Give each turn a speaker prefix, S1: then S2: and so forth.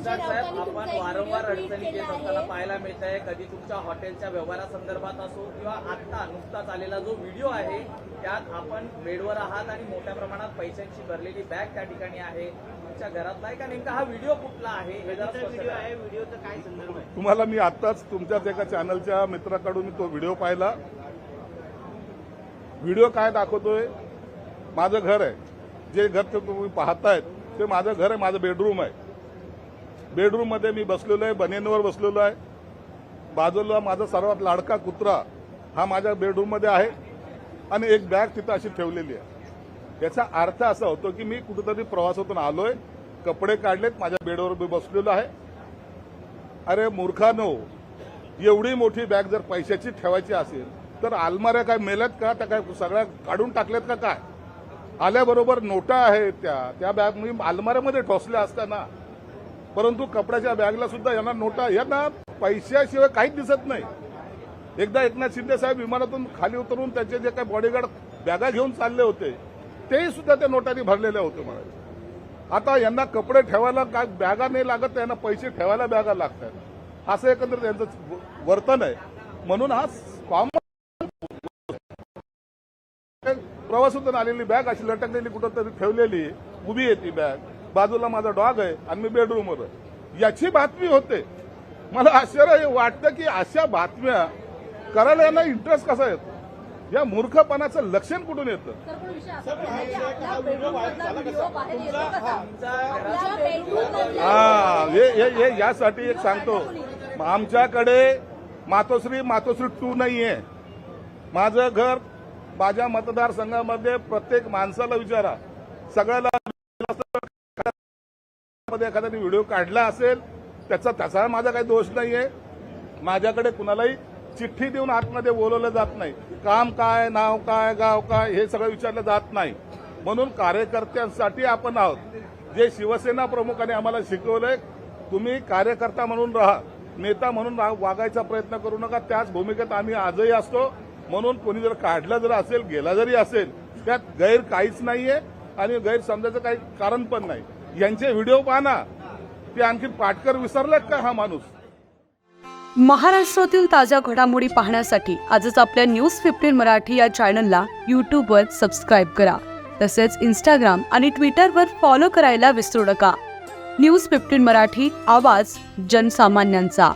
S1: सिद्धार्थ साहेब आपण वारंवार अडचणीत येत असताना पाहायला मिळत आहे. कधी तुमच्या हॉटेलच्या व्यवहारासंदर्भात असो किंवा आता नुकताच आलेला जो व्हिडिओ आहे त्यात आपण बेडवर आहात आणि मोठ्या प्रमाणात पैशांची भरलेली बॅग त्या ठिकाणी आहे. तुमच्या घरातला आहे का? नेमका हा व्हिडिओ कुठला आहे? हे जरा स्पष्ट
S2: व्हिडिओ
S1: करा.
S2: आहे? व्हिडिओचा काय संदर्भ आहे?
S3: तुम्हाला मी आत्ताच तुमच्याच एका चॅनलच्या मित्राकडून तो व्हिडिओ पाहिला. व्हिडिओ काय दाखवतोय? माझं घर आहे. जे घर तुम्ही पाहतायत ते माझं घर आहे माझं बेडरूम आहे. बेडरूममध्ये मी बसलेलो आहे बनेनवर बसलेलो आहे. बाजूला माझा सर्वात लाडका कुत्रा हा माझ्या बेडरूममध्ये आहे आणि एक बॅग तिथं अशी ठेवलेली आहे. याचा अर्थ असा होतो की मी कुठेतरी प्रवासातून आलोय कपडे काढलेत माझ्या बेडवर मी बसलेलो आहे. अरे मूर्खानो एवढी मोठी बॅग जर पैशाची ठेवायची असेल तर आलमाऱ्या काय मेल्यात का? त्या काय सगळ्या काढून टाकल्यात का काय? आल्याबरोबर नोटा आहेत त्या. त्या बॅग मी आलमाऱ्यामध्ये ठोसल्या असताना परंतु कपड्याच्या बॅगला सुद्धा यांना नोटा यांना पैशाशिवाय काहीच दिसत नाही. एकदा एकनाथ शिंदे साहेब विमानातून खाली उतरून त्याचे जे काही बॉडीगार्ड बॅगा घेऊन चालले होते तेही सुद्धा त्या नोटांनी भरलेले होते म्हणाले. आता यांना कपडे ठेवायला काय बॅगा नाही लागत त्यांना पैसे ठेवायला बॅगा लागतात. असं एकंदर त्यांचं वर्तन आहे. म्हणून हा कॉमन प्रवासातून आलेली बॅग अशी लटकलेली कुठंतरी ठेवलेली उभी आहे ती बॅग. बाजूला माझा डॉग आहे आणि मी बेडरूमवर आहे. याची बातमी होते. मला आश्चर्य वाटतं की अशा बातम्या करायला यांना इंटरेस्ट कसा येतो? या मूर्खपणाचं लक्षण कुठून येतं?
S4: आहे
S3: हा हे हे- हे यासाठी एक सांगतो. आमच्याकडे मातोश्री मातोश्री टू नाहीये. माझं घर माझ्या मतदारसंघामध्ये प्रत्येक माणसाला विचारा. सगळ्याला मध्ये एखाद्याने व्हिडिओ काढला असेल त्याचा त्याचा माझा काही दोष नाही आहे माझ्याकडे कुणालाही चिठ्ठी देऊन आतमध्ये बोलवलं जात नाही. काम काय नाव काय गाव काय हे सगळं विचारलं जात नाही. म्हणून कार्यकर्त्यांसाठी आपण आहोत. जे शिवसेना प्रमुखाने आम्हाला शिकवलंय तुम्ही कार्यकर्ता म्हणून राहा नेता म्हणून वागायचा प्रयत्न करू नका. त्याच भूमिकेत आम्ही आजही असतो. म्हणून कोणी जर काढलं जर असेल गेला जरी असेल त्यात गैर काहीच नाहीये आणि गैर समजायचं काही कारण पण नाही. यांचे व्हिडिओ पाहना. ते आणखी पाटकर विसरलेत का हा माणूस?
S5: महाराष्ट्रातील ताज्या घडामोडी पाहण्यासाठी आजच आपल्या न्यूज फिफ्टीन मराठी या चॅनलला यूट्यूबवर सबस्क्राईब करा. तसेच इंस्टाग्राम आणि ट्विटरवर फॉलो करायला विसरू नका. न्यूज फिफ्टीन मराठी आवाज जनसामान्यांचा.